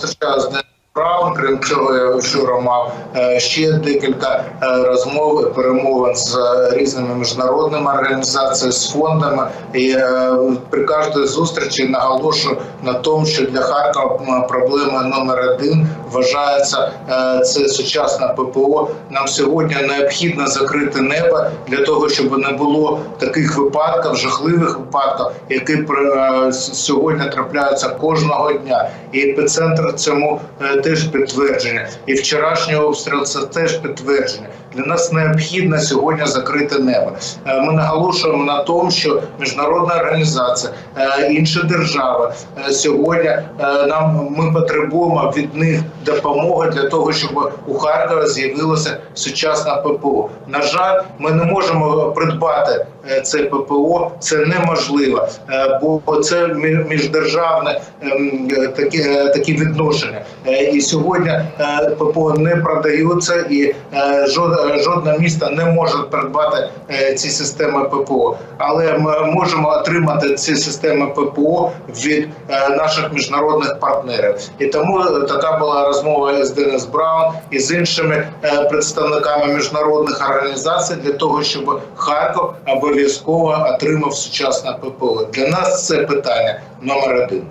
nossos casos, né? Вчора мав е, ще декілька е, розмов перемовин з е, різними міжнародними організаціями, з фондами. І е, при кожній зустрічі наголошую на тому, що для Харкова проблема номер один вважається е, це сучасне ППО. Нам сьогодні необхідно закрити небо для того, щоб не було таких випадків, жахливих випадків, які е, сьогодні трапляються кожного дня. І епіцентр цьому е, теж підтвердження. І вчорашній обстріл це теж підтвердження. Для нас необхідно сьогодні закрити небо. Е, Ми наголошуємо на тому, що міжнародна організація, е, інші держави е, сьогодні нам ми потребуємо від них допомоги для того, щоб у Харкові з'явилося сучасне ППО. На жаль, ми не можемо придбати це ППО. Це неможливо, бо це міждержавне ем, такі, такі відношення. І сьогодні е, ППО не продаються, і е, жодне місто не може придбати е, ці системи ППО. Але ми можемо отримати ці системи ППО від наших міжнародних партнерів. І тому така була розмова з Денис Браун і з іншими представниками міжнародних організацій для того, щоб Харків обов'язково отримав сучасне ППО. Для нас це питання номер один.